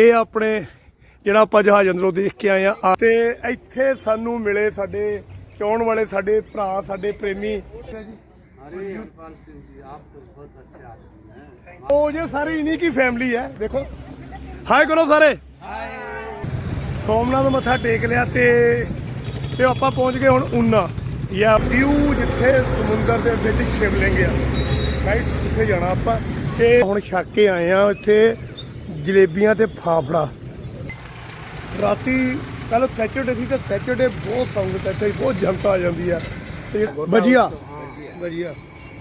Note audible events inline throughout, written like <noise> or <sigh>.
ਇਹ ਆਪਣੇ ਜਿਹੜਾ ਆਪਾਂ ਜਹਾਜ਼ ਅੰਦਰੋਂ ਦੇਖ ਕੇ ਆਏ ਆ ਤੇ ਇੱਥੇ ਸਾਨੂੰ ਮਿਲੇ ਸਾਡੇ ਚਾਉਣ ਵਾਲੇ ਸਾਡੇ ਭਰਾ ਸਾਡੇ ਪ੍ਰੇਮੀ अरे हरपाल सिंह जी आप तो बहुत अच्छे आदमी हैं ਉਹ ਜੇ ਸਾਰੇ ਇਨੀ ਕੀ ਫੈਮਿਲੀ ਹੈ ਦੇਖੋ ਹਾਏ ਕਰੋ ਸਾਰੇ ਸੋਮਨਾਥ ਮੱਥਾ ਟੇਕ ਲਿਆ ਤੇ ਤੇ ਆਪਾਂ ਪਹੁੰਚ ਗਏ ਹੁਣ ਉਨਾ ਯਾ ਵਿਊ ਜਿੱਥੇ ਸਮੁੰਦਰ ਦੇ ਵਿੱਚ ਸ਼ਿਵਲਿੰਗ ਆ ਰਾਈਟ ਉੱਥੇ ਜਾਣਾ ਆਪਾਂ ਤੇ ਹੁਣ ਛੱਕ ਕੇ ਆਏ ਆ ਇੱਥੇ ਜਲੇਬੀਆਂ ਤੇ ਫਾਫੜਾ ਰਾਤੀ ਕੱਲ ਸੈਚਰਡੇ ਸੀ ਤੇ ਸੈਚਰਡੇ ਬਹੁਤ ਸੰਗਤ ਹੈ ਇੱਥੇ ਬਹੁਤ ਜਨਤਾ ਆ ਜਾਂਦੀ ਆ ਤੇ ਵਧੀਆ ਵਧੀਆ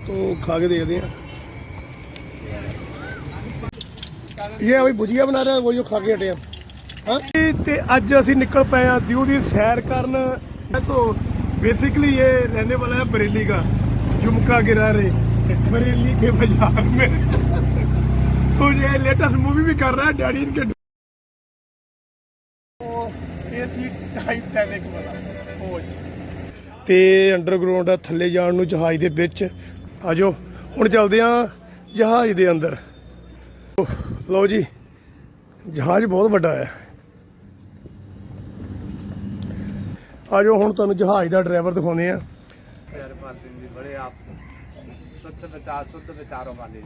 ਤੋਂ ਖਾ ਕੇ ਦੇਖਦੇ ਆ ਇਹ ਅਭੀ ਭੁਜੀਆ ਬਣਾ ਰਿਹਾ ਉਹ ਜੋ ਖਾ ਕੇ ਹਟੇ ਆ ਹਾਂ ਤੇ ਅੱਜ ਅਸੀਂ ਨਿਕਲ ਪਏ ਆ ਦਿਊ ਦੀ ਸੈਰ ਕਰਨ ਤੋਂ बेसिकली ये रहने वाला है बरेली का झुमका गिरा रे बरेली के बाजार में तो ये लेटेस्ट मूवी भी कर रहा है डैडी इनके ਇਹ ਸੀ ਟਾਈਟੈਨਿਕ ਵਾਲਾ ਕੋਚ ਤੇ ਅੰਡਰਗਰਾਉਂਡ ਆ ਥੱਲੇ ਜਾਣ ਨੂੰ ਜਹਾਜ਼ ਦੇ ਵਿੱਚ ਆਜੋ ਹੁਣ ਚੱਲਦੇ ਆ ਜਹਾਜ਼ ਦੇ ਅੰਦਰ ਲਓ ਜੀ ਜਹਾਜ਼ ਬਹੁਤ ਵੱਡਾ ਹੈ ਆਜੋ ਹੁਣ ਤੁਹਾਨੂੰ ਜਹਾਜ਼ ਦਾ ਡਰਾਈਵਰ ਦਿਖਾਉਂਦੇ ਆ हरपाल सिंह जी बड़े आप स्वच्छ विचार शुद्ध विचारों वाले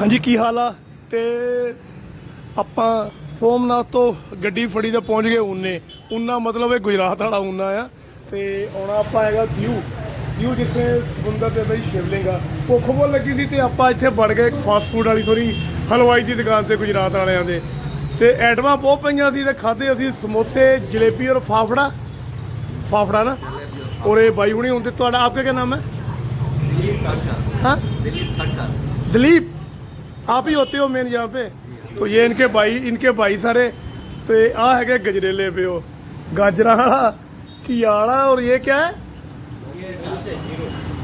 ਹਾਂਜੀ ਕੀ ਹਾਲ ਆ? ਤੇ ਆਪਾਂ ਸੋਮਨਾਥ ਤੋਂ ਗੱਡੀ ਫੜੀ ਤੇ ਪਹੁੰਚ ਗਏ ਉਨੇ ਉਨਾ ਮਤਲਬ ਇਹ ਗੁਜਰਾਤ ਵਾਲਾ ਉਨਾ ਆ। ਤੇ ਆਉਣਾ ਆਪਾਂ ਹੈਗਾ ਦਿਊ। ਦਿਊ ਜਿੱਥੇ ਸਮੁੰਦਰ ਤੇ ਬਈ ਸ਼ਿਵਲਿੰਗ ਆ। ਭੁੱਖ ਬਹੁਤ ਲੱਗੀ ਸੀ ਤੇ ਆਪਾਂ ਇੱਥੇ ਵੜ ਗਏ ਇੱਕ ਫਾਸਟ ਫੂਡ ਵਾਲੀ ਥੋੜੀ ਹਲਵਾਈ ਦੀ ਦੁਕਾਨ ਤੇ ਗੁਜਰਾਤ ਵਾਲਿਆਂ ਦੇ। ਤੇ ਐਟਮਾਂ ਬਹੁਤ ਪਈਆਂ ਸੀ ਤੇ ਖਾਦੇ ਅਸੀਂ ਸਮੋਸੇ ਜਲੇਬੀ ਔਰ ਫਾਫੜਾ। ਫਾਫੜਾ ਨਾ? ਔਰ ਇਹ ਬਾਈ ਹੁਣੀ ਹੁੰਦੇ ਤੁਹਾਡਾ ਆਪਕਾ ਕੀ ਨਾਮ ਹੈ? ਹਾਂ? दिलीप आप ही होते हो मेन यहाँ पे तो ये इनके भाई इनके भाई सारे तो ये आ है गजरेले पे हो गाजरा वाला घिया वाला और ये क्या है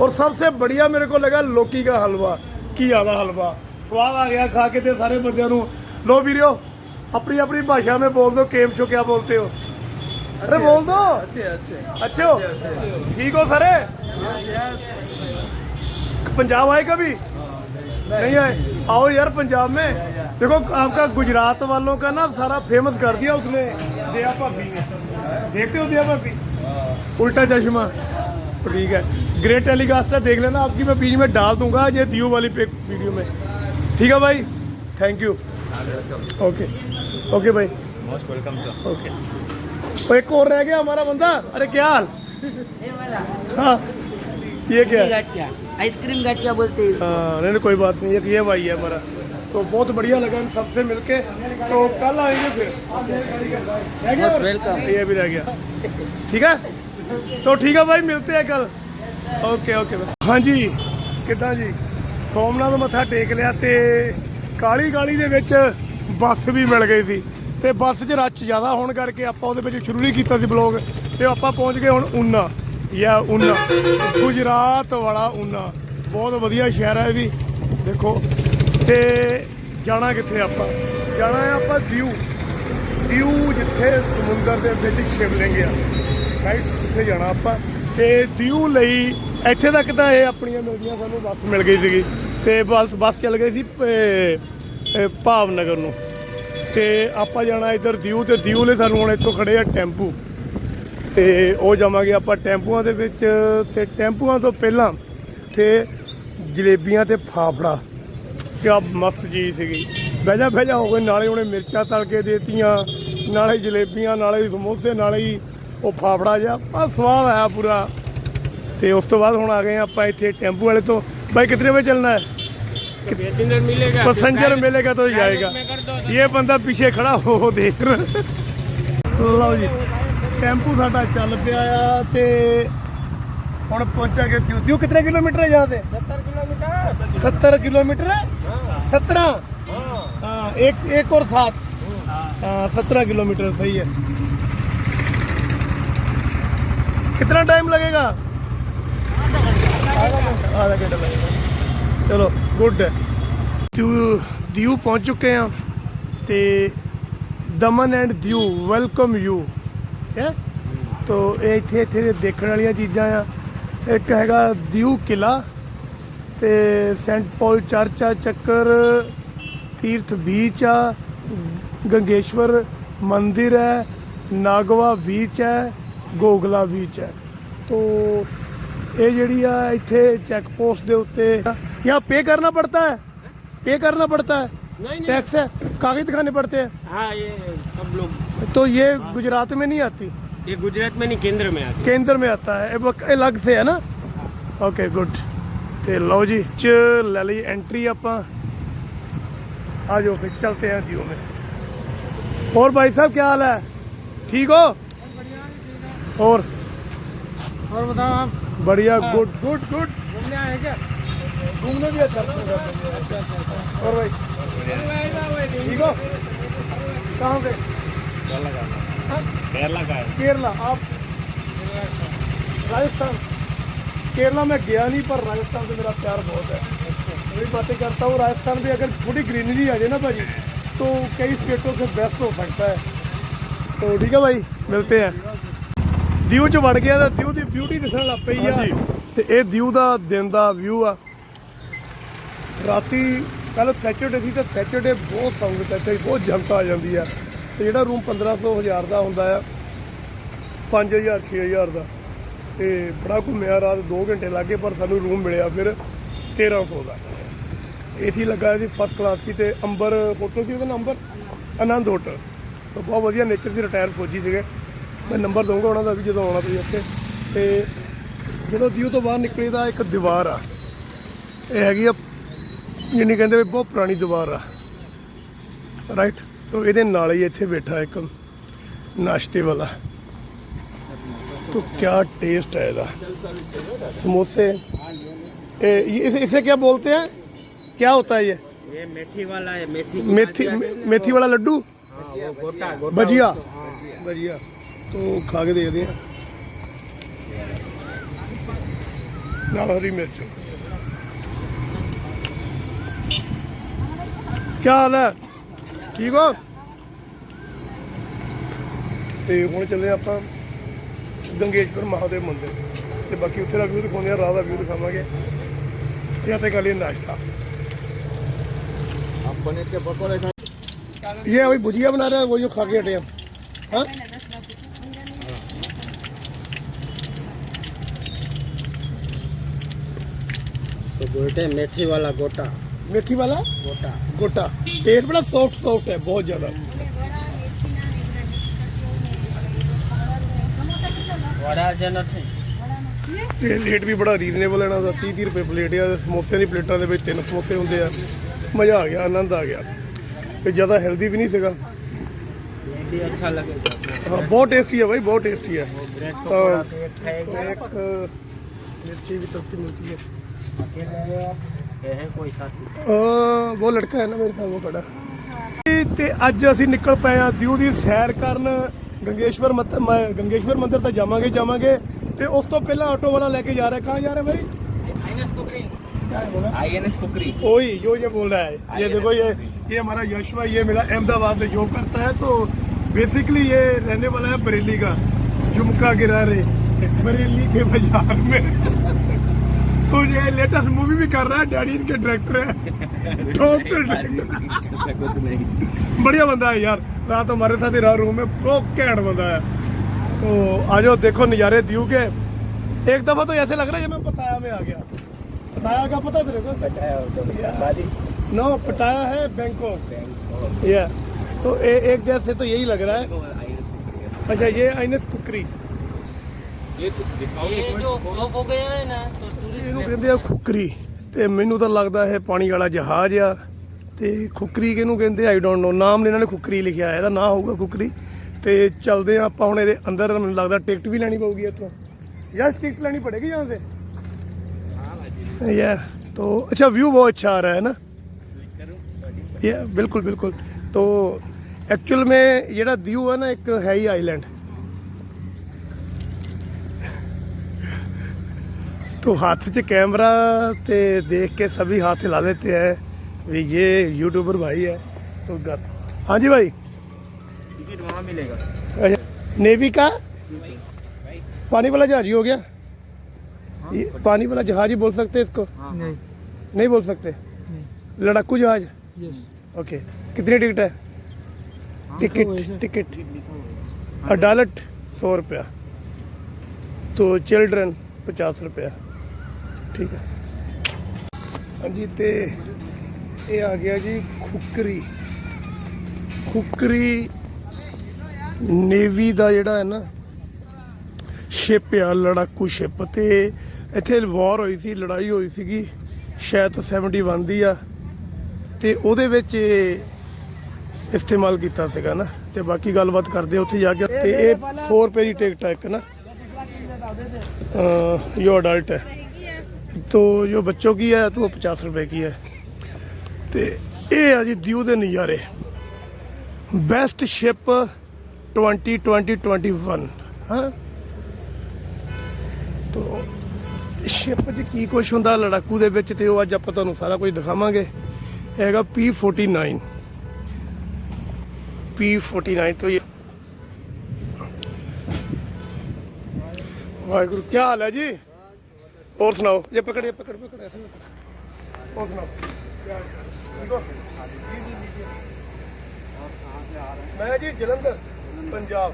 और सबसे बढ़िया मेरे को लगा लौकी का हलवा घिया का हलवा स्वाद आ गया खा के ते सारे बंदे लो वीरियो अपनी अपनी भाषा में बोल दो केम छो क्या बोलते हो अरे बोल दो अच्छे अच्छे अच्छे हो ठीक हो सर पंजाब आए कभी नहीं आए आओ यार पंजाब में। देखो आपका गुजरात वालों का ना सारा फ़ेमस कर दिया उसने। दया भाभी ने। देखते हो दया भाभी? उल्टा चश्मा। तो ठीक है। ग्रेट टेलीकास्ट है देख लेना आपकी। मैं बीच में डाल दूँगा ये दियो वाली पे वीडियो में। ठीक है भाई? थैंक यू ओके ओके भाई. मोस्ट वेलकम सर ओके तो एक और रह गया हमारा बंदा। अरे क्या हाल? हाँ। ये क्या? है गाठिया आइसक्रीम गाठिया बोलते हैं इसको हाँ नहीं नहीं कोई बात नहीं ये ये भाई है हमारा तो बहुत बढ़िया लगा इन सबसे मिलके तो कल आएंगे फिर रह गया और? welcome. ये भी रह गया ठीक है तो ठीक है भाई मिलते हैं कल ਓਕੇ ਓਕੇ ਹਾਂਜੀ ਕਿੱਦਾਂ ਜੀ ਸੋਮਨਾਥ ਮੱਥਾ ਟੇਕ ਲਿਆ ਤੇ ਕਾਲੀ ਕਾਲੀ ਦੇ ਵਿੱਚ ਬੱਸ ਵੀ ਮਿਲ ਗਈ ਸੀ ਤੇ ਬੱਸ 'ਚ ਰੱਛ ਜ਼ਿਆਦਾ ਹੋਣ ਕਰਕੇ ਆਪਾਂ ਉਹਦੇ ਵਿੱਚ ਸ਼ੁਰੂ ਨਹੀਂ ਕੀਤਾ ਸੀ ਬਲੌਗ ਤੇ ਆਪਾਂ ਪਹੁੰਚ ਗਏ ਹੁਣ ਉਨਾ ਜਾਂ ਉਨਾ ਗੁਜਰਾਤ ਵਾਲਾ ਉਨਾ ਬਹੁਤ ਵਧੀਆ ਸ਼ਹਿਰ ਹੈ ਇਹ ਵੀ। ਦੇਖੋ। ਤੇ ਜਾਣਾ ਕਿੱਥੇ ਆਪਾਂ? ਜਾਣਾ ਹੈ ਆਪਾਂ ਦਿਊ। ਦਿਊ ਜਿੱਥੇ ਸਮੁੰਦਰ ਦੇ ਵਿੱਚ ਸ਼ਿਵਲਿੰਗ ਆ। ਰਾਈਟ ਉੱਥੇ ਜਾਣਾ ਆਪਾਂ। ਤੇ ਦਿਊ ਲਈ ਇੱਥੇ ਤੱਕ ਤਾਂ ਇਹ ਆਪਣੀਆਂ ਮਿਲਦੀਆਂ ਸਾਨੂੰ ਬੱਸ ਮਿਲ ਗਈ ਸੀਗੀ। ਤੇ ਬੱਸ ਬੱਸ ਚੱਲ ਗਈ ਸੀ ਭਾਵਨਗਰ ਨੂੰ। ਤੇ ਆਪਾਂ ਜਾਣਾ ਇੱਧਰ ਦਿਊ ਤੇ ਦਿਊ ਲਈ ਸਾਨੂੰ ਹੁਣ ਇੱਥੋਂ ਖੜੇ ਆ ਟੈਂਪੂ। ਤੇ ਉਹ ਜਾਵਾਂਗੇ ਆਪਾਂ ਟੈਂਪੂਆਂ ਦੇ ਵਿੱਚ ਤੇ ਟੈਂਪੂਆਂ ਤੋਂ ਪਹਿਲਾਂ ਤੇ ਜਲੇਬੀਆਂ ਤੇ ਫਾਫੜਾ ਕਿਆ ਮਸਤ ਚੀਜ਼ ਸੀਗੀ ਬਹਿਜਾ ਬਹਿਜਾ ਹੋ ਗਏ ਨਾਲੇ ਉਹਨੇ ਮਿਰਚਾਂ ਤਲ ਕੇ ਦੇਤੀਆਂ ਨਾਲੇ ਜਲੇਬੀਆਂ ਨਾਲੇ ਸਮੋਸੇ ਨਾਲੇ ਹੀ ਉਹ ਫਾਫੜਾ ਜਿਹਾ ਆ ਸਵਾਦ ਆਇਆ ਪੂਰਾ ਤੇ ਉਸ ਤੋਂ ਬਾਅਦ ਹੁਣ ਆ ਗਏ ਹਾਂ ਆਪਾਂ ਇੱਥੇ ਟੈਂਪੂ ਵਾਲੇ ਤੋਂ भाई कितने बजे चलना है पैसेंजर मिलेगा पैसेंजर मिलेगा तो जाएगा ये बंदा पीछे खड़ा हो हो देख ਰਿਹਾ ਲਓ ਜੀ ਟੈਂਪੂ ਸਾਡਾ ਚੱਲ ਪਿਆ ਆ ਤੇ ਹੁਣ ਪਹੁੰਚਾਂਗੇ ਦਿਉ ਦਿਉ ਕਿੰਨੇ ਕਿਲੋਮੀਟਰ ਹੈ यहाँ से सत्तर किलोमीटर सत्तर किलोमीटर है सत्रह हाँ एक एक और सात हाँ सत्रह किलोमीटर सही है कितना टाइम लगेगा आधा घंटा लगेगा ਚਲੋ ਗੁੱਡ ਹੈ ਦਿਊ ਦਿਊ ਪਹੁੰਚ ਚੁੱਕੇ ਆ ਤੇ Daman and Diu welcome you ਹੈ ਤੋ ਇਹ ਇੱਥੇ ਇੱਥੇ ਦੇ ਦੇਖਣ ਵਾਲੀਆਂ ਚੀਜ਼ਾਂ ਆ ਇੱਕ ਹੈਗਾ ਦਿਊ ਕਿਲਾ ਤੇ ਸੈਂਟ ਪੌਲ ਚਰਚ ਆ ਚੱਕਰ ਤੀਰਥ ਬੀਚ ਆ ਗੰਗੇਸ਼ਵਰ ਮੰਦਿਰ ਹੈ ਨਾਗਵਾ ਬੀਚ ਹੈ ਗੋਗਲਾ ਬੀਚ ਹੈ ਤੋ ਇਹ ਜਿਹੜੀ ਆ ਇੱਥੇ ਚੈੱਕ ਪੋਸਟ ਦੇ ਉੱਤੇ यहाँ पे करना पड़ता है पे करना पड़ता है नहीं नहीं टैक्स है कागज दिखाने पड़ते हैं हाँ ये सब लोग तो ये गुजरात में नहीं आती? ये गुजरात में नहीं केंद्र में आती। केंद्र में आता है। अलग से है ना? ओके गुड तो लो जी च ले ली एंट्री आप ਆ फिर चलते हैं जियो में। और भाई साहब क्या हाल है? ठीक हो? और? और बताओ आप। बढ़िया गुड गुड गुड घूमने आए क्या? घूमने भी अच्छा और भाई ठीक हो? कहाँ गए? केरला का है केरला आप राजस्थान केरला में गया नहीं पर राजस्थान से मेरा प्यार बहुत है वही बातें करता हूँ राजस्थान में अगर थोड़ी ग्रीनरी आ जाए ना भाजी तो कई स्टेटों से बेस्ट हो सकता है तो ठीक है भाई मिलते हैं ਦਿਊ ਚ ਵੜ ਗਿਆ ਤਾਂ ਦਿਊ ਦੀ ਬਿਊਟੀ ਦਿਸਣ ਲੱਗ ਪਈ ਆ ਤੇ ਇਹ ਦਿਊ ਦਾ ਦਿਨ ਦਾ ਵਿਊ ਆ ਰਾਤੀ ਕੱਲ ਸੈਚਰਡੇ ਸੀ ਤੇ ਸੈਚਰਡੇ ਬਹੁਤ ਸੰਗਤ ਇੱਥੇ ਬਹੁਤ ਜਨਤਾ ਆ ਜਾਂਦੀ ਆ ਤੇ ਜਿਹੜਾ ਰੂਮ 1500 ਹਜ਼ਾਰ ਦਾ ਹੁੰਦਾ ਆ 5000 6000 ਦਾ। ਤੇ ਬੜਾ ਘੁੰਮਿਆ ਰਾਤ 2 ਘੰਟੇ ਲੱਗੇ, ਪਰ ਸਾਨੂੰ ਰੂਮ ਮਿਲਿਆ ਫਿਰ 1300 ਦਾ। ਏਸੀ ਲੱਗਾ ਸੀ ਫਸਟ ਕਲਾਸ ਸੀ ਤੇ ਅੰਬਰ ਹੋਟਲ ਸੀ ਉਹਦਾ ਨੰਬਰ ਆਨੰਦ ਹੋਟਲ ਤੇ ਬਹੁਤ ਵਧੀਆ ਨੇਚਰ ਸੀ ਰਿਟਾਇਰ ਫੌਜੀ ਸੀਗੇ। ਮੈਂ ਨੰਬਰ ਦਊਂਗਾ ਉਹਨਾਂ ਦਾ ਵੀ ਜਦੋਂ ਆਉਣਾ ਤੁਸੀਂ ਉੱਥੇ। ਤੇ ਜਦੋਂ ਦਿਓ ਤੋਂ ਬਾਹਰ ਨਿਕਲੇ ਤਾਂ ਇੱਕ ਦੀਵਾਰ ਆ। ਇਹ ਹੈਗੀ ਆ, ਜਿੰਨੀ ਕਹਿੰਦੇ ਵੀ ਬਹੁਤ ਪੁਰਾਣੀ ਦੀਵਾਰ ਆ। ਰਾਈਟ ਤੋਂ ਇਹਦੇ ਨਾਲ ਹੀ ਇੱਥੇ ਬੈਠਾ ਇੱਕ ਨਾਸ਼ਤੇ ਵਾਲਾ तो क्या टेस्ट है इधर समोसे ए, ये- इसे, इसे क्या बोलते हैं क्या होता है ये ये मेथी वाला है मेथी मेथी मे- मेथी वाला लड्डू हाँ, वो गोटा गोटा भजिया भजिया तो खा के देखते हैं नाल हरी मिर्च क्या हाल है ठीक हो ਤੇ ਹੁਣ ਚੱਲੇ ਆਪਾਂ ਗੰਗੇਸ਼ਵਰ ਮਹਾਦੇਵ ਮੰਦਿਰ ਤੇ ਬਾਕੀ ਉੱਥੇ ਦਾ ਵਿਊ ਦਿਖਾਉਂਦੇ ਆ ਰਾਤ ਦਾ ਵਿਊ ਦਿਖਾਵਾਂਗੇ ਤੇ ਆਤੇ ਕਰ ਲਈ नाश्ता ये अभी भुजिया बना रहे हैं वो जो खा के हटे हम हाँ तो बोलते हैं मेथी वाला गोटा मेथी वाला गोटा गोटा टेस्ट बड़ा सॉफ्ट सॉफ्ट है बहुत ज्यादा वड़ा जन थे ਤੇ ਰੇਟ ਵੀ ਬੜਾ ਰੀਜ਼ਨੇਬਲ ਹੈ ਇਹਨਾਂ ਦਾ 30 30 ਰੁਪਏ ਪਲੇਟ ਆ ਤੇ ਸਮੋਸਿਆਂ ਦੀ ਪਲੇਟਾਂ ਦੇ ਵਿੱਚ ਤਿੰਨ ਸਮੋਸੇ ਹੁੰਦੇ ਆ ਮਜ਼ਾ ਆ ਗਿਆ ਆਨੰਦ ਆ ਗਿਆ ਤੇ ਜ਼ਿਆਦਾ ਹੈਲਦੀ ਵੀ ਨਹੀਂ ਸੀਗਾ ये भी अच्छा लगेगा ਹਾਂ ਬਹੁਤ ਟੇਸਟੀ ਹੈ ਭਾਈ ਬਹੁਤ ਟੇਸਟੀ ਹੈ ब्रेड तो- पकौड़ा तो एक खाएगा एक मिर्ची भी तब मिलती है अकेले ये है कोई साथी ਅਹ ਉਹ ਲੜਕਾ ਹੈ ਨਾ ਮੇਰੇ ਸਾਹਮਣੇ ਖੜਾ ਤੇ ਅੱਜ ਅਸੀਂ ਨਿਕਲ ਪਏ ਆ ਦਿਊ ਦੀ ਸੈਰ ਕਰਨ ਗੰਗੇਸ਼ਵਰ ਮੱਤ ਮ- ਗੰਗੇਸ਼ਵਰ ਮੰਦਿਰ ਤਾਂ ਜਾਵਾਂਗੇ ਜਾਵਾਂਗੇ ਤੇ ਉਸ ਤੋਂ ਪਹਿਲਾਂ ਆਟੋ ਵਾਲਾ ਲੈ ਕੇ ਜਾ ਰਿਹਾ ਕਹਾਂ ਜਾ ਰਿਹਾ ਭਾਈ आईएनएस कुकरी क्या है बोला आईएनएस कुकरी वही जो ये बोल रहा है ये देखो ये ये हमारा यशवा ये मेरा अहमदाबाद में जॉब करता है तो बेसिकली ये रहने वाला है बरेली का झुमका गिरा रे बरेली के बाजार में तो ये लेटेस्ट मूवी भी कर रहा है डैडी इनके डायरेक्टर है। टॉप डायरेक्टर कुछ नहीं। बढ़िया बंदा है यार रात हमारे साथ ही रहा रूम में प्रो कैंट बंदा है। तो आ जाओ देखो नज़ारे दीव के एक दफ़ा तो ऐसे लग रहा है जब मैं पताया में आ गया। पताया का पता तेरे को? नो पटाया है बैंकॉक या तो ए, एक गैस से तो यही लग रहा है। अच्छा ये आइनस कुकरी ये जो फ्लॉप हो गया है ना तो ਇਹਨੂੰ ਕਹਿੰਦੇ ਆ ਖੁਕਰੀ ਤੇ ਮੈਨੂੰ ਤਾਂ ਲੱਗਦਾ ਇਹ ਪਾਣੀ ਵਾਲਾ ਜਹਾਜ਼ ਆ ਤੇ ਖੁਕਰੀ ਕਿਹਨੂੰ ਕਹਿੰਦੇ ਆਈ ਡੋਨਟ ਨੋ ਨਾਮ ਇਹਨਾਂ ਨੇ ਖੁਕਰੀ ਲਿਖਿਆ ਹੈ ਇਹਦਾ ਨਾਂ ਹੋਊਗਾ ਖੁਕਰੀ ਤੇ ਚੱਲਦੇ ਆ ਆਪਾਂ ਹੁਣ ਇਹਦੇ ਅੰਦਰ ਮੈਨੂੰ ਲੱਗਦਾ ਟਿਕਟ ਵੀ ਲੈਣੀ ਪਊਗੀ ਇੱਥੋਂ ਯਾਰ ਟਿਕਟ ਲੈਣੀ पड़ेगी यहाँ से या तो अच्छा व्यू बहुत अच्छा आ रहा है ना ये बिल्कुल बिल्कुल तो एक्चुअल में ਜਿਹੜਾ ਦਿਊ ਹੈ ਨਾ ਇੱਕ ਹੈ ਹੀ ਆਈਲੈਂਡ तो हाथ से कैमरा ते देख के सभी हाथ हिला लेते हैं। भी ये यूट्यूबर भाई है तो गर हाँ जी भाई। टिकट वहाँ मिलेगा। अच्छा नेवी का? पानी वाला जहाज़ ही हो गया ये पानी वाला जहाज़ ही बोल सकते हैं इसको? हाँ, नहीं। नहीं बोल सकते? लड़ाकू जहाज़? ओके। कितनी टिकट है? Ticket ticket. अडालट सौ रुपया। तो चिल्ड्रन पचास रुपया। ਠੀਕ ਹੈ। ਹਾਂਜੀ ਤੇ ਇਹ ਆ ਗਿਆ ਜੀ ਖੁਕਰੀ। ਖੁਕਰੀ ਨੇਵੀ ਦਾ ਜਿਹੜਾ ਹੈ ਨਾ ਸ਼ਿਪ ਆ ਲੜਾਕੂ ਸ਼ਿਪ ਤੇ ਇੱਥੇ ਵਾਰ ਹੋਈ ਸੀ ਲੜਾਈ ਹੋਈ ਸੀਗੀ ਸ਼ਾਇਦ 71 ਦੀ ਆ। ਤੇ ਉਹਦੇ ਵਿੱਚ ਇਸਤੇਮਾਲ ਕੀਤਾ ਸੀਗਾ ਨਾ। ਤੇ ਬਾਕੀ ਗੱਲਬਾਤ ਕਰਦੇ ਹਾਂ ਉੱਥੇ ਜਾ ਕੇ। ਤੇ ਇਹ 4 ਰੁਪਏ ਦੀ ਟਿਕਟ ਆ ਇੱਕ ਨਾ। ਯੋ ਅਡਲਟ ਹੈ। तो जो बच्चों की है तो वो पचास रुपए की है ਤੇ ਇਹ ਆ ਜੀ ਦਿਊ ਦੇ ਨਜ਼ਾਰੇ ਬੈਸਟ ਸ਼ਿਪ 2020-21 ਹਾਂ ਤੋ ਸ਼ਿਪ 'ਚ ਕੀ ਕੁਝ ਹੁੰਦਾ ਲੜਾਕੂ ਦੇ ਵਿੱਚ ਤੇ ਉਹ ਅੱਜ ਆਪਾਂ ਤੁਹਾਨੂੰ ਸਾਰਾ ਕੁਝ ਦਿਖਾਵਾਂਗੇ ਇਹ ਹੈਗਾ P49 P49 ਤੋਂ ਇਹ ਵਾਹਿਗੁਰੂ ਕੀ ਹਾਲ ਹੈ ਜੀ ਹੋਰ ਸੁਣਾਓ ਜੇ ਪਕੜੇ ਪਕੜ ਪਕੜ ਐਸੇ ਪਕੜ ਹੋਰ ਸੁਣਾਓ ਕੀ ਹਾਲ ਚਾਲ? ਠੀਕ ਹੋ ਜੀ ਜੀ ਜੀ ਮੈਂ ਜੀ ਜਲੰਧਰ ਪੰਜਾਬ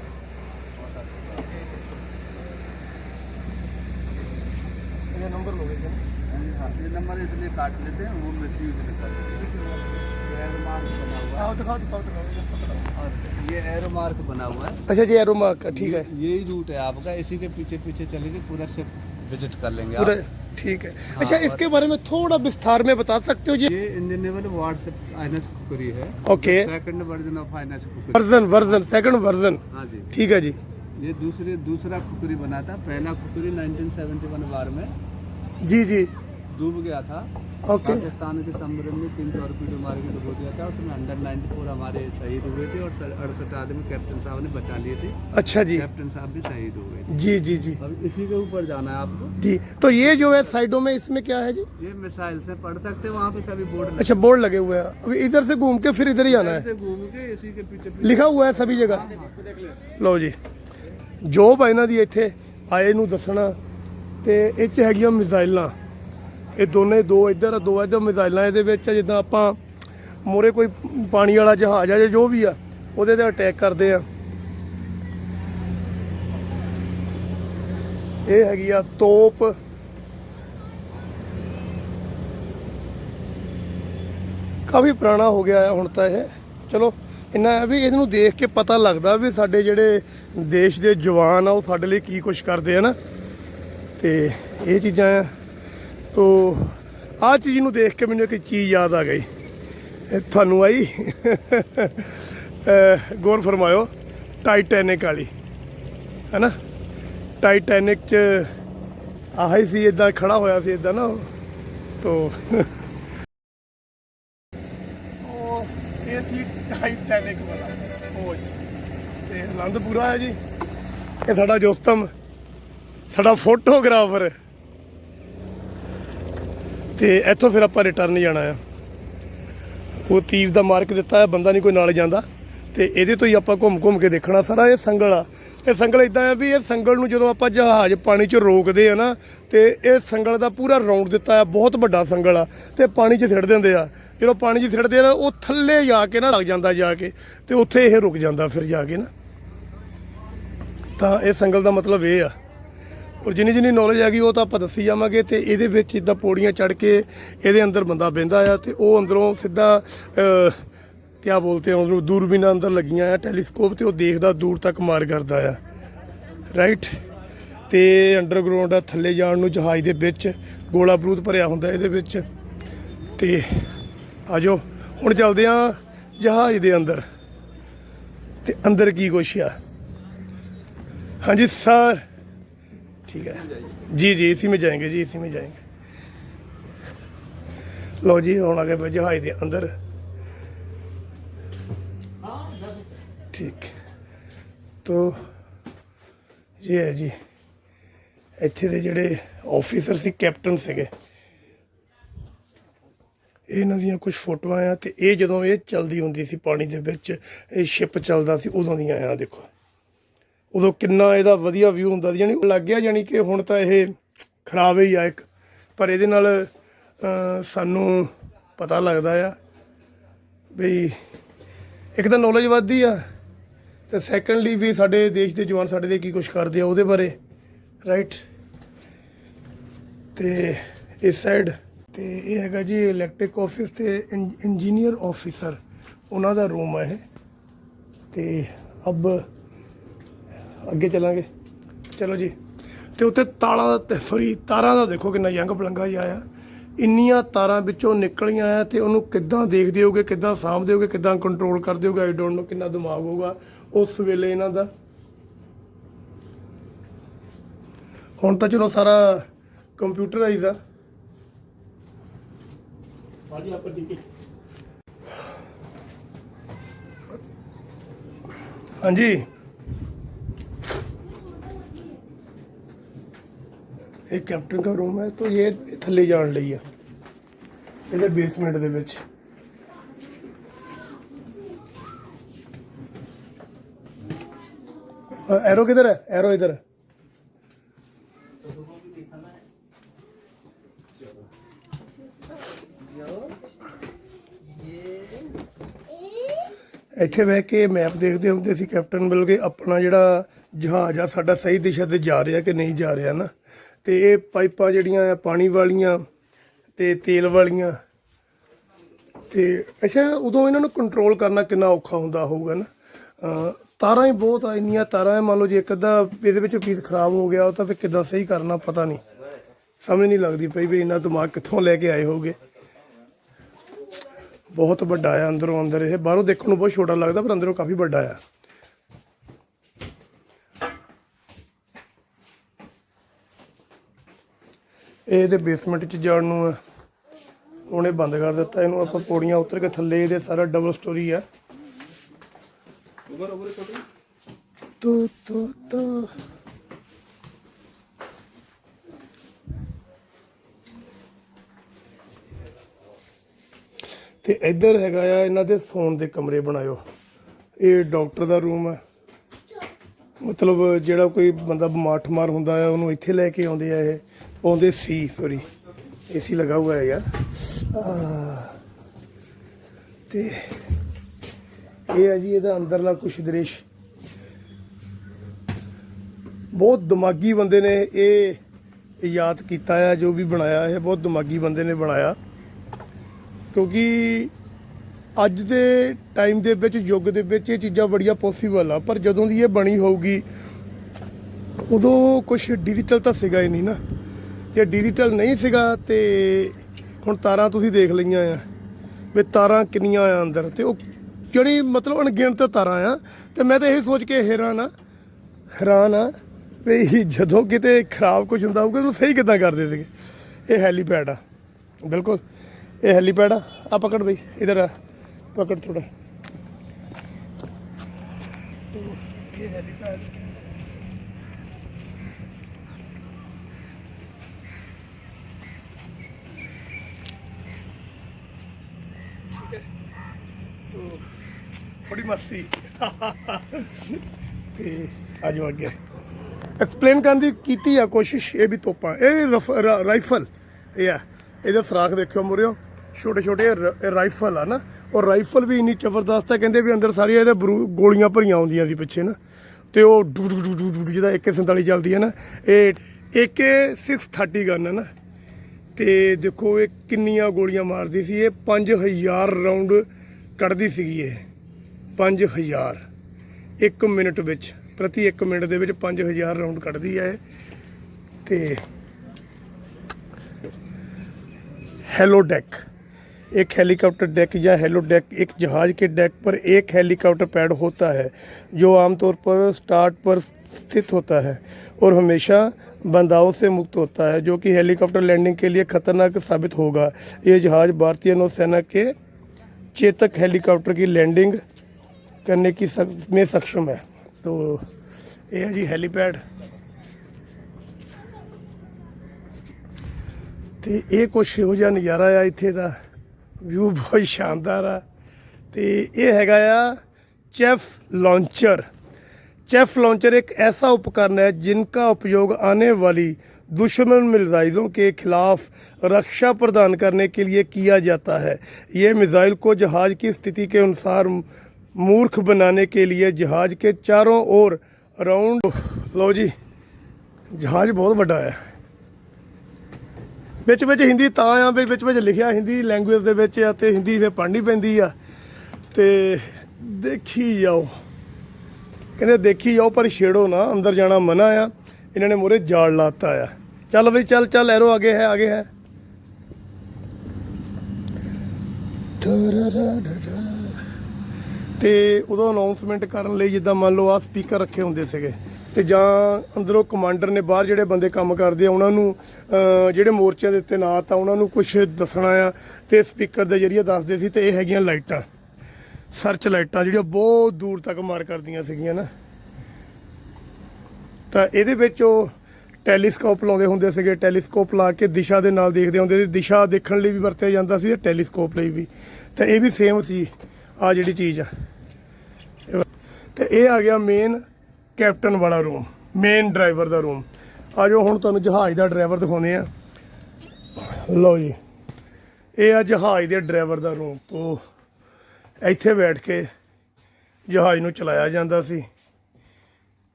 ਇਹ ਨੰਬਰ ਲੋਗੇ ਜੀ हाँ, ये नंबर इसलिए काट लेते हैं वो मिस यूज नहीं करते एरो मार्क बना हुआ ਆਓ ਦਿਖਾਓ ਦਿਖਾਓ ਦਿਖਾਓ ਇਹ ਪਕੜੋ। है और ये एरो मार्क बना हुआ है अच्छा जी एरो मार्क का ठीक है यही रूट है आपका इसी के पीछे पीछे चलेंगे पूरा सिर्फ विज़िट कर लेंगे पूरा आप ठीक है। अच्छा इसके बारे में थोड़ा विस्तार में बता सकते हो जी। ये Indian naval WhatsApp INS Kukri है। Okay. Second version of INS Kukri version version second version हाँ जी। ठीक है जी। ये दूसरे दूसरा कुकरी बना था। पहला कुकरी 1971 वार में। जी जी। डूब गया था। ओके पाकिस्तान के समुद्र में तीन टॉर्पीडो मार के डुबो दिया था उसमें अंडर 94 हमारे शहीद हुए थे और अड़सठ आदमी कैप्टन साहब ने बचा लिए थे अच्छा जी कैप्टन साहब भी शहीद हो गए थे जी जी जी अब इसी के ऊपर जाना है आपको जी तो ये जो है साइडों में इसमें क्या है जी ये मिसाइल से पढ़ सकते हैं वहाँ पे सभी बोर्ड अच्छा बोर्ड लगे हुए हैं अभी इधर से घूम के फिर इधर ही आना है से घूम के इसी के पीछे पीछे ਲਿਖਾ ਹੋਇਆ ਹੈ ਸਭੀ ਜਗ੍ਹਾ ਲਓ ਜੀ ਜੋਬ ਆ ਇਹਨਾਂ ਦੀ ਇੱਥੇ ਆਏ ਨੂੰ ਦੱਸਣਾ ਤੇ ਇਹ ਚ ਹੈਗੀਆਂ ਮਿਜ਼ਾਈਲਾਂ ਇਹ ਦੋਨੇ ਦੋ ਇੱਧਰ ਆ ਦੋ ਇੱਧਰ ਮਿਜ਼ਾਈਲਾਂ ਇਹਦੇ ਵਿੱਚ ਆ, ਜਿੱਦਾਂ ਆਪਾਂ ਮੋਰੇ ਕੋਈ ਪਾਣੀ ਵਾਲਾ ਜਹਾਜ਼ ਆ ਜਾਂ ਜੋ ਵੀ ਆ ਉਹਦੇ ਤੇ ਅਟੈਕ ਕਰਦੇ ਆ। ਇਹ ਹੈਗੀ ਆ ਤੋਪ। ਕਾਫੀ ਪੁਰਾਣਾ ਹੋ ਗਿਆ ਹੈ ਹੁਣ ਤਾਂ ਇਹ। ਚਲੋ ਇੰਨਾ ਹੈ ਵੀ ਇਹਨੂੰ ਦੇਖ ਕੇ ਪਤਾ ਲੱਗਦਾ ਵੀ ਸਾਡੇ ਜਿਹੜੇ ਦੇਸ਼ ਦੇ ਜਵਾਨ ਆ ਉਹ ਸਾਡੇ ਲਈ ਕੀ ਕੁਝ ਕਰਦੇ ਆ ਨਾ। ਤੇ ਇਹ ਚੀਜ਼ਾਂ ਆ ਤੋ ਆਹ ਚੀਜ਼ ਨੂੰ ਦੇਖ ਕੇ ਮੈਨੂੰ ਇੱਕ ਚੀਜ਼ ਯਾਦ ਆ ਗਈ। ਤੁਹਾਨੂੰ ਆਈ। ਗੌਰ ਫਰਮਾਇਓ ਟਾਈਟੈਨਿਕ ਵਾਲੀ। ਹੈਨਾ? ਟਾਈਟੈਨਿਕ ਚ ਆਹੀ ਸੀ ਇਦਾਂ ਖੜਾ ਹੋਇਆ ਸੀ ਇਦਾਂ ਨਾ ਉਹ। ਤੋ ਉਹ, ਇਹ ਸੀ ਟਾਈਟੈਨਿਕ ਵਾਲਾ ਕੋਚ ਤੇ ਆਨੰਦ ਪੂਰਾ ਹੈ ਜੀ। ਇਹ ਸਾਡਾ ਦੋਸਤਮ ਸਾਡਾ ਫੋਟੋਗ੍ਰਾਫਰ। ਤੇ ਇੱਥੋਂ ਫਿਰ ਆਪਾਂ ਰਿਟਰਨ ਜਾਣਾ ਆ। ਉਹ ਤੀਰ ਦਾ ਮਾਰਕ ਦਿੱਤਾ ਹੈ ਬੰਦਾ ਨਹੀਂ ਕੋਈ ਨਾਲ ਜਾਂਦਾ। ਤੇ ਇਹਦੇ ਤੋਂ ਹੀ ਆਪਾਂ ਘੁੰਮ ਘੁੰਮ ਕੇ ਦੇਖਣਾ ਸਾਰਾ ਇਹ ਸੰਗਲ ਆ। ਇਹ ਸੰਗਲ ਇਦਾਂ ਆ ਵੀ ਇਹ ਸੰਗਲ ਨੂੰ ਜਦੋਂ ਆਪਾਂ ਜਹਾਜ਼ ਪਾਣੀ 'ਚ ਰੋਕਦੇ ਆ ਨਾ, ਤੇ ਇਹ ਸੰਗਲ ਦਾ ਪੂਰਾ ਰਾਉਂਡ ਦਿੱਤਾ ਆ, ਬਹੁਤ ਵੱਡਾ ਸੰਗਲ ਆ। ਤੇ ਪਾਣੀ 'ਚ ਸਿੱਟ ਦਿੰਦੇ ਆ। ਜਦੋਂ ਪਾਣੀ 'ਚ ਸਿੱਟਦੇ ਆ ਨਾ, ਉਹ ਥੱਲੇ ਜਾ ਕੇ ਨਾ ਲੱਗ ਜਾਂਦਾ ਜਾ ਕੇ, ਤੇ ਉੱਥੇ ਇਹ ਰੁਕ ਜਾਂਦਾ ਫਿਰ ਜਾ ਕੇ ਨਾ। ਤਾਂ ਇਹ ਸੰਗਲ ਦਾ ਮਤਲਬ ਇਹ ਆ। ਔਰ ਜਿੰਨੀ ਜਿੰਨੀ ਨੌਲੇਜ ਹੈਗੀ ਉਹ ਤਾਂ ਆਪਾਂ ਦੱਸੀ ਜਾਵਾਂਗੇ ਤੇ ਇਹਦੇ ਵਿੱਚ ਇਦਾਂ ਪੌੜੀਆਂ ਚੜ ਕੇ ਇਹਦੇ ਅੰਦਰ ਬੰਦਾ ਬਹਿੰਦਾ ਆ ਤੇ ਉਹ ਅੰਦਰੋਂ ਸਿੱਧਾ ਕਿਆ ਬੋਲਤੇ ਆ ਉਹਨੂੰ, ਦੂਰਬੀਨਾਂ ਅੰਦਰ ਲੱਗੀਆਂ ਆ, ਟੈਲੀਸਕੋਪ ਤੇ ਉਹ ਦੇਖਦਾ ਦੂਰ ਤੱਕ ਮਾਰ ਕਰਦਾ ਆ। ਰਾਈਟ ਤੇ ਅੰਡਰਗਰਾਉਂਡ ਆ, ਥੱਲੇ ਜਾਣ ਨੂੰ ਜਹਾਜ਼ ਦੇ ਵਿੱਚ ਗੋਲਾ ਬਰੂਦ ਭਰਿਆ ਹੁੰਦਾ ਇਹਦੇ ਵਿੱਚ। ਤੇ ਆਜੋ ਹੁਣ ਚੱਲਦੇ ਆ ਜਹਾਜ਼ ਦੇ ਅੰਦਰ। ਤੇ ਅੰਦਰ ਕੀ ਕੁਛ ਆ? ਹਾਂਜੀ ਸਰ ठीक है जी जी इसी में जाएंगे जी इसी में जाएंगे लो जी ਹੁਣ ਆਗੇ ਮੈਂ ਜਹਾਜ਼ ਦੇ ਅੰਦਰ ਠੀਕ ਤੋ ਇਹ ਹੈ ਜੀ ਇੱਥੇ ਦੇ ਜਿਹੜੇ ਆਫੀਸਰ ਸੀ ਕੈਪਟਨ ਸੀਗੇ ਇਹ ਇਹਨਾਂ ਦੀਆਂ ਕੁਝ ਫੋਟੋਆਂ ਆ ਤੇ ਇਹ ਜਦੋਂ ਇਹ ਚਲਦੀ ਹੁੰਦੀ ਸੀ ਪਾਣੀ ਦੇ ਵਿੱਚ ਇਹ ਸ਼ਿਪ ਚੱਲਦਾ ਸੀ ਉਦੋਂ ਦੀਆਂ ਆ ਦੇਖੋ ਉਦੋਂ ਕਿੰਨਾ ਇਹਦਾ ਵਧੀਆ ਵਿਊ ਹੁੰਦਾ ਸੀ, ਯਾਨੀ ਲੱਗ ਗਿਆ ਯਾਨੀ ਕਿ ਹੁਣ ਤਾਂ ਇਹ ਖਰਾਬ ਹੀ ਆ ਇੱਕ। ਪਰ ਇਹਦੇ ਨਾਲ ਸਾਨੂੰ ਪਤਾ ਲੱਗਦਾ ਆ ਵੀ ਇੱਕ ਤਾਂ ਨੌਲੇਜ ਵੱਧਦੀ ਆ ਤੇ ਸੈਕੰਡਲੀ ਵੀ ਸਾਡੇ ਦੇਸ਼ ਦੇ ਜਵਾਨ ਸਾਡੇ ਲਈ ਕੀ ਕੁਝ ਕਰਦੇ ਆ ਉਹਦੇ ਬਾਰੇ ਰਾਈਟ ਤੇ ਇਸ ਸਾਈਡ ਤੇ ਇਹ ਹੈਗਾ ਜੀ ਇਲੈਕਟ੍ਰਿਕ ਆਫਿਸ ਤੇ ਇੰਜੀਨੀਅਰ ਆਫੀਸਰ ਉਹਨਾਂ ਦਾ ਰੂਮ ਹੈ ਇਹ। ਤੇ ਅਬ ਅੱਗੇ ਚੱਲਾਂਗੇ। ਚਲੋ ਜੀ। ਤੇ ਉੱਤੇ ਤਾਲਾ ਤੇ ਸੌਰੀ ਤਾਰਾਂ ਦਾ ਦੇਖੋ ਕਿੰਨਾ ਯੰਗ ਪਲੰਗਾ ਜਿਹਾ ਆ। ਇੰਨੀਆਂ ਤਾਰਾਂ ਵਿੱਚੋਂ ਨਿਕਲੀਆਂ ਆ ਤੇ ਉਹਨੂੰ ਕਿੱਦਾਂ ਦੇਖਦੇ ਹੋਗੇ ਕਿੱਦਾਂ ਸਾਂਭਦੇ ਹੋਗੇ ਕਿੱਦਾਂ ਕੰਟਰੋਲ ਕਰਦੇ ਹੋਗੇ ਆਈ ਡੋਨਟ ਨੋ ਕਿੰਨਾ ਦਿਮਾਗ ਹੋਊਗਾ ਉਸ ਵੇਲੇ ਇਹਨਾਂ ਦਾ। ਹੁਣ ਤਾਂ ਚਲੋ ਸਾਰਾ ਕੰਪਿਊਟਰਾਈਜ਼ ਆ। ਹਾਂਜੀ। ਇਹ ਕੈਪਟਨ ਦਾ ਰੂਮ ਹੈ ਤਾਂ ਇਹ ਥੱਲੇ ਜਾਣ ਲਈ ਆ। ਇਹਦੇ ਬੇਸਮੈਂਟ ਦੇ ਵਿੱਚ। ਐਰੋ ਕਿਧਰ ਹੈ? ਐਰੋ ਇਧਰ। ਹੈ ਇੱਥੇ ਬਹਿ ਕੇ ਮੈਪ ਦੇਖਦੇ ਹੁੰਦੇ ਸੀ ਕੈਪਟਨ ਮਿਲ ਕੇ ਆਪਣਾ ਜਿਹੜਾ ਜਹਾਜ਼ ਆ, ਸਾਡਾ ਸਹੀ ਦਿਸ਼ਾ ਤੇ ਜਾ ਰਿਹਾ ਕਿ ਨਹੀਂ ਜਾ ਰਿਹਾ ਨਾ। ਤੇ ਇਹ ਪਾਈਪਾਂ ਜਿਹੜੀਆਂ ਆ, ਪਾਣੀ ਵਾਲੀਆਂ ਤੇ ਤੇਲ ਵਾਲੀਆਂ। ਤੇ ਅੱਛਾ, ਉਦੋਂ ਇਹਨਾਂ ਨੂੰ ਕੰਟਰੋਲ ਕਰਨਾ ਕਿੰਨਾ ਔਖਾ ਹੁੰਦਾ ਹੋਊਗਾ ਨਾ? ਤਾਰਾਂ ਹੀ ਬਹੁਤ ਆ, ਇੰਨੀਆਂ ਤਾਰਾਂ ਮੰਨ ਲਓ ਜੇ ਇੱਕ ਅੱਧਾ ਇਹਦੇ ਵਿੱਚੋਂ ਪੀਸ ਖਰਾਬ ਹੋ ਗਿਆ, ਉਹ ਤਾਂ ਫਿਰ ਕਿੱਦਾਂ ਸਹੀ ਕਰਨਾ ਪਤਾ ਨਹੀਂ। ਸਮਝ ਨਹੀਂ ਲੱਗਦੀ ਪਈ ਵੀ ਇੰਨਾ ਦਿਮਾਗ ਕਿੱਥੋਂ ਲੈ ਕੇ ਆਏ ਹੋਗੇ ਬਹੁਤ ਵੱਡਾ ਆ ਅੰਦਰੋਂ ਅੰਦਰ ਇਹ, ਬਾਹਰੋਂ ਦੇਖਣ ਨੂੰ ਬਹੁਤ ਛੋਟਾ ਲੱਗਦਾ, ਪਰ ਅੰਦਰੋਂ ਕਾਫੀ ਵੱਡਾ ਆ। ਇਹਦੇ ਬੇਸਮੈਂਟ ਚ ਜਾਣ ਨੂੰ ਆ। ਉਹਨੇ ਬੰਦ ਕਰ ਦਿੱਤਾ ਇਹਨੂੰ ਆਪਾਂ ਪੌੜੀਆਂ ਉਤਰ ਕੇ ਥੱਲੇ ਇਹਦੇ ਸਾਰਾ ਡਬਲ ਸਟੋਰੀ ਆ। ਤੋ ਤੋ ਤੋ। ਤੇ ਇੱਧਰ ਹੈਗਾ ਆ ਇਹਨਾਂ ਦੇ ਸੌਣ ਦੇ ਕਮਰੇ ਬਣਾਇਓ। ਇਹ ਡਾਕਟਰ ਦਾ ਰੂਮ ਹੈ ਮਤਲਬ ਜਿਹੜਾ ਕੋਈ ਬੰਦਾ ਬਿਮਾਰ ਠਮਾਰ ਹੁੰਦਾ ਆ ਉਹਨੂੰ ਇੱਥੇ ਲੈ ਕੇ ਆਉਂਦੇ ਆ ਇਹ। ਆਉਂਦੇ ਸੀ ਸੌਰੀ ਏਸੀ ਲਗਾ ਹੁਆ ਹੈ ਯਾਰ। ਆਹ, ਤੇ ਇਹ ਹੈ ਜੀ ਇਹਦਾ ਅੰਦਰਲਾ ਕੁਛ ਦ੍ਰਿਸ਼। ਬਹੁਤ ਦਿਮਾਗੀ ਬੰਦੇ ਨੇ ਇਹ ਯਾਦ ਕੀਤਾ ਆ ਜੋ ਵੀ ਬਣਾਇਆ ਇਹ ਬਹੁਤ ਦਿਮਾਗੀ ਬੰਦੇ ਨੇ ਬਣਾਇਆ। ਕਿਉਂਕਿ ਅੱਜ ਦੇ ਟਾਈਮ ਦੇ ਵਿੱਚ ਯੁੱਗ ਦੇ ਵਿੱਚ ਇਹ ਚੀਜ਼ਾਂ ਬੜੀਆਂ ਪੋਸੀਬਲ ਆ ਪਰ ਜਦੋਂ ਦੀ ਇਹ ਬਣੀ ਹੋਊਗੀ ਉਦੋਂ ਕੁਝ ਡਿਜੀਟਲ ਤਾਂ ਸੀਗਾ ਹੀ ਨਹੀਂ ਨਾ। ਜੇ ਡਿਜੀਟਲ ਨਹੀਂ ਸੀਗਾ ਤੇ ਹੁਣ ਤਾਰਾਂ ਤੁਸੀਂ ਦੇਖ ਲਈਆਂ ਆ ਵੀ ਤਾਰਾਂ ਕਿੰਨੀਆਂ ਆ ਅੰਦਰ ਤੇ ਉਹ ਜਿਹੜੀ ਮਤਲਬ ਅਣਗਿਣਤ ਤਾਰਾਂ ਆ ਤੇ ਮੈਂ ਤਾਂ ਇਹ ਸੋਚ ਕੇ ਹੈਰਾਨ ਆ ਹੈਰਾਨ ਆ ਵੀ ਜਦੋਂ ਕਿਤੇ ਖਰਾਬ ਕੁਝ ਹੁੰਦਾ ਹੋਊਗਾ ਉਹਨੂੰ ਸਹੀ ਕਿਦਾਂ ਕਰਦੇ ਸੀਗੇ? ਇਹ ਹੈਲੀਪੈਡ ਆ, ਬਿਲਕੁਲ, ਇਹ ਹੈਲੀਪੈਡ ਆ। ਆ ਪਕੜ ਬਈ, ਇਧਰ ਆ, ਪਕੜ ਥੋੜਾ ਇਹ ਹੈਲੀਪੈਡ ਮਸਤੀ। ਤੇ ਆਜੋ ਅੱਗੇ। ਐਕਸਪਲੇਨ ਕਰਨ ਦੀ ਕੀਤੀ ਆ ਕੋਸ਼ਿਸ਼, ਇਹ ਵੀ ਤੋਪਾਂ। ਇਹ ਰਫ- ਰਾਈਫਲ। ਇਹ ਆ। ਇਹਦਾ ਸਰਾਖ ਦੇਖਿਓ ਮੁਰਿਓ। ਛੋਟੇ ਛੋਟੇ ਰਾਈਫਲ ਆ ਨਾ। ਔਰ ਰਾਈਫਲ ਵੀ ਇੰਨੀ ਜ਼ਬਰਦਸਤ ਹੈ ਕਹਿੰਦੇ ਵੀ ਅੰਦਰ ਸਾਰੀਆਂ ਇਹਦੇ ਬਰੂ- ਗੋਲੀਆਂ ਭਰੀਆਂ ਹੁੰਦੀਆਂ ਸੀ ਪਿੱਛੇ ਨਾ। ਤੇ ਉਹ ਡੂ ਡੂ ਡੂ ਡੂ ਡੂ ਜਿਹਦਾ AK47 ਚੱਲਦੀ ਹੈ ਨਾ। ਇਹ AK630 ਗਨ ਹੈ ਨਾ। ਤੇ ਦੇਖੋ ਇਹ ਕਿੰਨੀਆਂ ਗੋਲੀਆਂ ਮਾਰਦੀ ਸੀ। ਇਹ 5000 ਰਾਉਂਡ ਕੱਢਦੀ ਸੀਗੀ ਇਹ। 5000 1 ਮਿੰਟ ਵਿੱਚ ਪ੍ਰਤੀ 1 ਮਿੰਟ ਦੇ ਵਿੱਚ 5000 ਰਾਉਂਡ ਕੱਢਦੀ ਹੈ ਇਹ ਤੇ हेलो डेक एक हेलीकॉप्टर डेक या हेलो डेक एक जहाज के डेक पर एक हेलीकॉप्टर पैड होता है जो आमतौर पर स्टार्ट पर स्थित होता है और हमेशा बंदाओं से मुक्त होता है जो कि हेलीकॉप्टर लैंडिंग के लिए खतरनाक साबित होगा ये जहाज भारतीय नौसेना के चेतक हेलीकॉप्टर की लैंडिंग करने की सक, में सक्षम है तो ये है जी हेलीपैड ਤੇ ਇਹ ਕੁਛ ਇਹੋ ਜਿਹਾ ਨਜ਼ਾਰਾ ਆ ਇੱਥੇ ਦਾ ਵਿਊ ਬਹੁਤ ਸ਼ਾਨਦਾਰ ਆ ਤੇ ਇਹ ਹੈਗਾ ਆ ਚੈਫ ਲਾਂਚਰ चेफ लॉन्चर एक ऐसा उपकरण है जिनका उपयोग आने वाली दुश्मन मिसाइलों के खिलाफ रक्षा प्रदान करने के लिए किया जाता है ये मिसाइल को जहाज की स्थिति के अनुसार मूर्ख बनाने के लिए जहाज के चारों ओर राउंड ਲਓ ਜੀ ਜਹਾਜ਼ ਬਹੁਤ ਵੱਡਾ ਹੈ ਵਿੱਚ ਵਿੱਚ ਹਿੰਦੀ ਤਾਂ ਆ ਵੀ ਵਿੱਚ ਵਿੱਚ ਲਿਖਿਆ ਹਿੰਦੀ ਲੈਂਗੁਏਜ ਦੇ ਵਿੱਚ ਆ ਤੇ ਹਿੰਦੀ ਫੇ ਪੜ੍ਹਨੀ ਪੈਂਦੀ ਆ ਤੇ ਦੇਖੀ ਜਾਓ ਕਹਿੰਦੇ ਦੇਖੀ ਜਾਓ ਪਰ ਛੇੜੋ ਨਾ ਅੰਦਰ ਜਾਣਾ ਮਨਾ ਆ ਇਹਨਾਂ ਨੇ ਮੂਹਰੇ ਜਾਲ ਲਾਤਾ ਆ ਚੱਲ ਬਈ ਚੱਲ ਚੱਲ ਐਰੋ ਆਗੇ ਹੈ ਆਗੇ ਹੈ ਤੇ ਉਦੋਂ ਅਨਾਉਂਸਮੈਂਟ ਕਰਨ ਲਈ ਜਿੱਦਾਂ ਮੰਨ ਲਓ ਆ ਸਪੀਕਰ ਰੱਖੇ ਹੁੰਦੇ ਸੀਗੇ, ਤੇ ਜਾਂ ਅੰਦਰੋਂ ਕਮਾਂਡਰ ਨੇ ਬਾਹਰ ਜਿਹੜੇ ਬੰਦੇ ਕੰਮ ਕਰਦੇ ਆ, ਉਹਨਾਂ ਨੂੰ ਜਿਹੜੇ ਮੋਰਚਿਆਂ ਦੇ ਉੱਤੇ ਨਾ ਤਾਂ ਉਹਨਾਂ ਨੂੰ ਕੁਝ ਦੱਸਣਾ ਆ, ਤੇ ਸਪੀਕਰ ਦੇ ਜਰੀਏ ਦੱਸਦੇ ਸੀ, ਤੇ ਇਹ ਹੈਗੀਆਂ ਲਾਈਟਾਂ ਸਰਚ ਲਾਈਟਾਂ ਜਿਹੜੀਆਂ ਬਹੁਤ ਦੂਰ ਤੱਕ ਮਾਰ ਕਰਦੀਆਂ ਸੀਗੀਆਂ ਨਾ। ਤਾਂ ਇਹਦੇ ਵਿੱਚ ਉਹ ਟੈਲੀਸਕੋਪ ਲਾਉਂਦੇ ਹੁੰਦੇ ਸੀਗੇ ਟੈਲੀਸਕੋਪ ਲਾ ਕੇ ਦਿਸ਼ਾ ਦੇ ਨਾਲ ਦੇਖਦੇ ਹੁੰਦੇ ਸੀ, ਦਿਸ਼ਾ ਦੇਖਣ ਲਈ ਵੀ ਵਰਤਿਆ ਜਾਂਦਾ ਸੀ ਤੇ ਟੈਲੀਸਕੋਪ ਲਈ ਵੀ। ਤਾਂ ਇਹ ਵੀ ਸੇਮ ਸੀ। ਆ ਜਿਹੜੀ ਚੀਜ਼ ਆ। ਇਹ- ਤੇ ਇਹ ਆ ਗਿਆ ਮੇਨ ਕੈਪਟਨ ਵਾਲਾ ਰੂਮ ਮੇਨ ਡਰਾਈਵਰ ਦਾ ਰੂਮ ਆ ਜਾਓ, ਹੁਣ ਤੁਹਾਨੂੰ ਜਹਾਜ਼ ਦਾ ਡਰਾਈਵਰ ਦਿਖਾਉਂਦੇ ਆ ਲਓ ਜੀ, ਇਹ ਆ ਜਹਾਜ਼ ਦੇ ਡਰਾਈਵਰ ਦਾ ਰੂਮ ਤੋਂ ਇੱਥੇ ਬੈਠ ਕੇ ਜਹਾਜ਼ ਨੂੰ ਚਲਾਇਆ ਜਾਂਦਾ ਸੀ।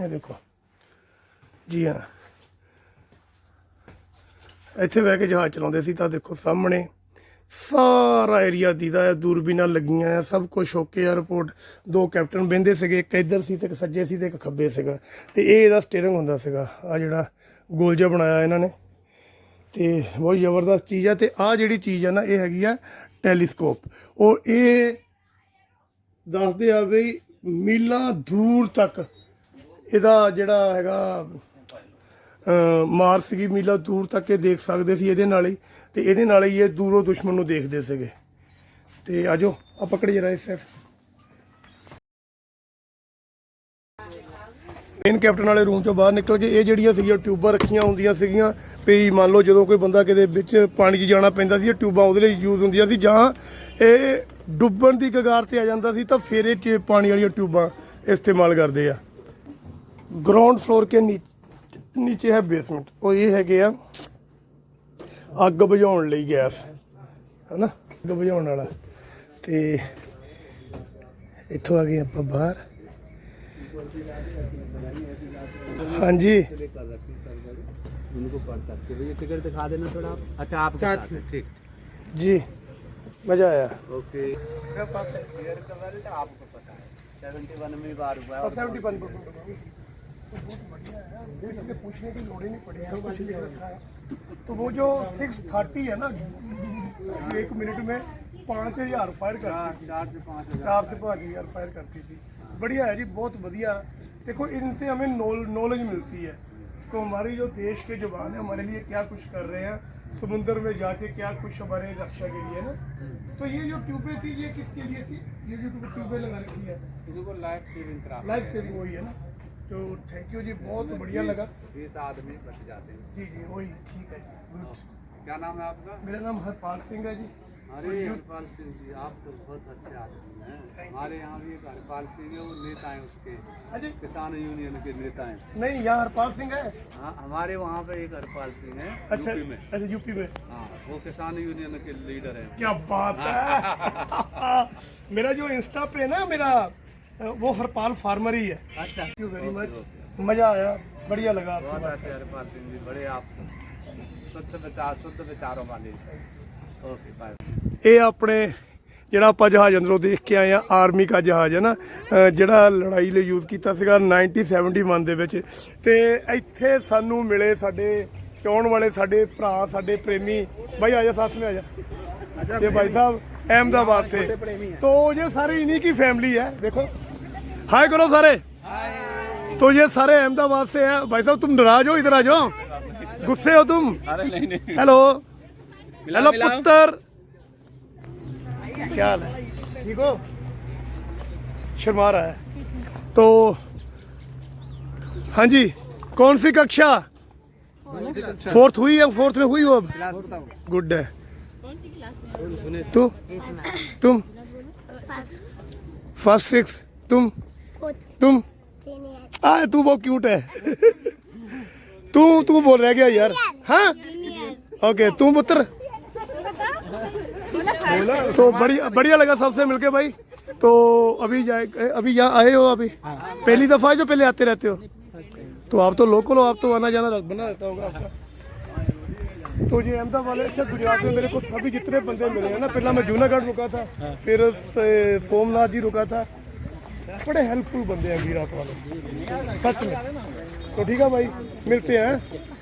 ਇਹ ਦੇਖੋ, ਜੀ ਹਾਂ। ਇੱਥੇ ਬਹਿ ਕੇ ਜਹਾਜ਼ ਚਲਾਉਂਦੇ ਸੀ ਤਾਂ ਦੇਖੋ ਸਾਹਮਣੇ ਸਾਰਾ ਏਰੀਆ ਦੀਦਾ ਹੈ ਦੂਰਬੀਨਾਂ ਲੱਗੀਆਂ ਆ, ਸਭ ਕੁਝ ਓਕੇ ਆ ਰਿਪੋਰਟ ਦੋ ਕੈਪਟਨ ਬਹਿੰਦੇ ਸੀਗੇ, ਇੱਕ ਇੱਧਰ ਸੀ ਤੇ ਇੱਕ ਸੱਜੇ ਸੀ ਤੇ ਇੱਕ ਖੱਬੇ ਸੀਗਾ। ਤੇ ਇਹ ਇਹਦਾ ਸਟੀਅਰਿੰਗ ਹੁੰਦਾ ਸੀਗਾ ਆ ਜਿਹੜਾ ਗੋਲ ਜਿਹਾ ਬਣਾਇਆ ਇਹਨਾਂ ਨੇ। ਤੇ ਬਹੁਤ ਜ਼ਬਰਦਸਤ ਚੀਜ਼ ਆ ਤੇ ਆ ਜਿਹੜੀ ਚੀਜ਼ ਆ ਨਾ, ਇਹ ਹੈਗੀ ਆ ਟੈਲੀਸਕੋਪ ਔਰ ਇਹ ਦੱਸਦੇ ਆ ਵੀ ਮੀਲਾਂ ਦੂਰ ਤੱਕ ਇਹਦਾ ਜਿਹੜਾ ਹੈਗਾ ਮਾਰ ਸੀਗੀ ਮੀਲਾ ਦੂਰ ਤੱਕ ਇਹ ਦੇਖ ਸਕਦੇ ਸੀ ਇਹਦੇ ਨਾਲ ਹੀ। ਤੇ ਇਹਦੇ ਨਾਲ ਹੀ ਇਹ ਦੂਰੋਂ ਦੁਸ਼ਮਣ ਨੂੰ ਦੇਖਦੇ ਸੀਗੇ। ਤੇ ਆਜੋ ਆ ਪਕੜ ਜਰਾ ਇਸ ਸਾਈਡ ਮੇਨ ਕੈਪਟਨ ਵਾਲੇ ਰੂਮ ਚੋਂ ਬਾਹਰ ਨਿਕਲ ਕੇ ਇਹ ਜਿਹੜੀਆਂ ਸੀਗੀਆਂ ਟਿਊਬਾਂ ਰੱਖੀਆਂ ਹੁੰਦੀਆਂ ਸੀਗੀਆਂ, ਵੀ ਮੰਨ ਲਓ ਜਦੋਂ ਕੋਈ ਬੰਦਾ ਕਿਤੇ ਵਿੱਚ ਪਾਣੀ 'ਚ ਜਾਣਾ ਪੈਂਦਾ ਸੀ, ਇਹ ਟਿਊਬਾਂ ਉਹਦੇ ਲਈ ਯੂਜ਼ ਹੁੰਦੀਆਂ ਸੀ, ਜਾਂ ਇਹ ਡੁੱਬਣ ਦੀ ਕਗਾਰ ਤੇ ਆ ਜਾਂਦਾ ਸੀ, ਤਾਂ ਫਿਰ ਇਹ 'ਚ ਪਾਣੀ ਵਾਲੀਆਂ ਟਿਊਬਾਂ ਇਸਤੇਮਾਲ ਕਰਦੇ ਆ। ਗਰਾਊਂਡ ਫਲੋਰ ਕੇ ਨੀਚੇ ਨੀਚੇ ਹੈ ਬੇਸਮੈਂਟ ਉਹ ਇਹ ਹੈਗੇ ਆ ਅੱਗ ਬੁਝਾਉਣ ਲਈ ਗੈਸ ਹਨਾ ਅੱਗ ਬੁਝਾਉਣ ਵਾਲਾ ਤੇ ਇੱਥੋਂ ਆ ਗਏ ਆਪਾਂ ਬਾਹਰ ਹਾਂਜੀ कर रखी सर बड़े उनको पढ़ सकते हो ये टिकट दिखा देना थोड़ा आप अच्छा आप साथ में ठीक ਜੀ ਮਜ਼ਾ ਆਇਆ ओके क्लियर कर रहे थे आपको पता है सेवेंटी वन में बार हुआ है और 71 बहुत बढ़िया है इसलिए पूछने की लोड़ ही नहीं पड़ी है कुछ रखा है तो वो जो 630 है ना एक मिनट में पाँच हज़ार फायर करती थी। चार से पाँच हज़ार। फायर करती थी। बढ़िया है जी बहुत बढ़िया। देखो इनसे हमें नॉलेज मिलती है। तो हमारे जो देश के जवान है हमारे लिए क्या कुछ कर रहे हैं समुद्र में जाके क्या कुछ हमारे रक्षा के लिए ना? तो ये जो ट्यूबें थी ये किसके लिए थी? ये जो ट्यूबें लगा रखी है। लाइफ सेविंग हुई है ना? तो थैंक यू जी बहुत बढ़िया लगा। बीस आदमी बच जाते हैं। जी जी वही ठीक है जी क्या नाम है आपका? मेरा नाम हरपाल सिंह है जी। अरे हरपाल सिंह जी आप तो बहुत अच्छे आदमी हैं। हमारे यहाँ भी एक हरपाल सिंह है वो नेता हैं उसके। किसान यूनियन के नेता हैं। नहीं यहाँ हरपाल सिंह है। हाँ हमारे वहाँ पे एक हरपाल सिंह है अच्छा यूपी में। अच्छा यूपी में। हाँ वो किसान यूनियन के लीडर हैं। क्या बात है। <laughs> मेरा जो इंस्टा पे है ना मेरा वो हरपाल फार्मर ही है अच्छा थैंक यू वेरी मच मजा आया बढ़िया लगा आपसे बहुत बात अच्छे हरपाल सिंह जी बड़े आप स्वच्छ विचार शुद्ध विचारों वाले ओके बाय ਇਹ ਆਪਣੇ ਜਿਹੜਾ ਆਪਾਂ ਜਹਾਜ਼ ਅੰਦਰੋਂ ਦੇਖ ਕੇ ਆਏ ਆ ਆਰਮੀ ਦਾ ਜਹਾਜ਼ ਹੈ ਨਾ ਅਹ ਜਿਹੜਾ ਲੜਾਈ ਲਈ ਯੂਜ਼ ਕੀਤਾ ਸੀਗਾ 1971 ਦੇ ਵਿੱਚ ਤੇ ਇੱਥੇ ਸਾਨੂੰ ਮਿਲੇ ਸਾਡੇ ਚਾਉਣ ਵਾਲੇ ਸਾਡੇ ਭਰਾ ਸਾਡੇ ਪ੍ਰੇਮੀ ਭਾਈ ਆ ਜਾ ਸਾਥ में आ जा ये भाई साहब अहमदाबाद से तो ये सारे इन्हीं की फैमिली है देखो हाय करो सारे। तो ये सारे अहमदाबाद से है। भाई साहब तुम नाराज़ हो इधर आ जाओ। गुस्से हो तुम। अरे नहीं नहीं। Hello hello. पुत्र। क्या हाल है? ठीक हो? शर्मा रहा है। तो हाँ जी कौन सी कक्षा? फोर्थ हुई है फोर्थ में हुई हो अब? गुड है तू? तुम? फ़र्स्ट सिक्स तुम? तुम? आ तू बहुत क्यूट है। तू तू बोल रह गया यार। हाँ? ओके तू पुत्र। तो बढ़िया बढ़िया लगा सबसे मिलके भाई। तो अभी जाए अभी यहाँ आए हो अभी? पहली दफ़ा है जो पहले आते रहते हो? तो आप तो लोकल हो आप तो आना जाना रह- बना रहता होगा आपका। तो ये अहमदाबाद वाले अच्छा गुजरात में मेरे को सभी जितने बंदे मिले हैं ना पहला मैं जूनागढ़ रुका था फिर सोमनाथ जी रुका था बड़े हेल्पफुल बंदे हैं गुजरात वाले सच में तो ठीक है भाई मिलते हैं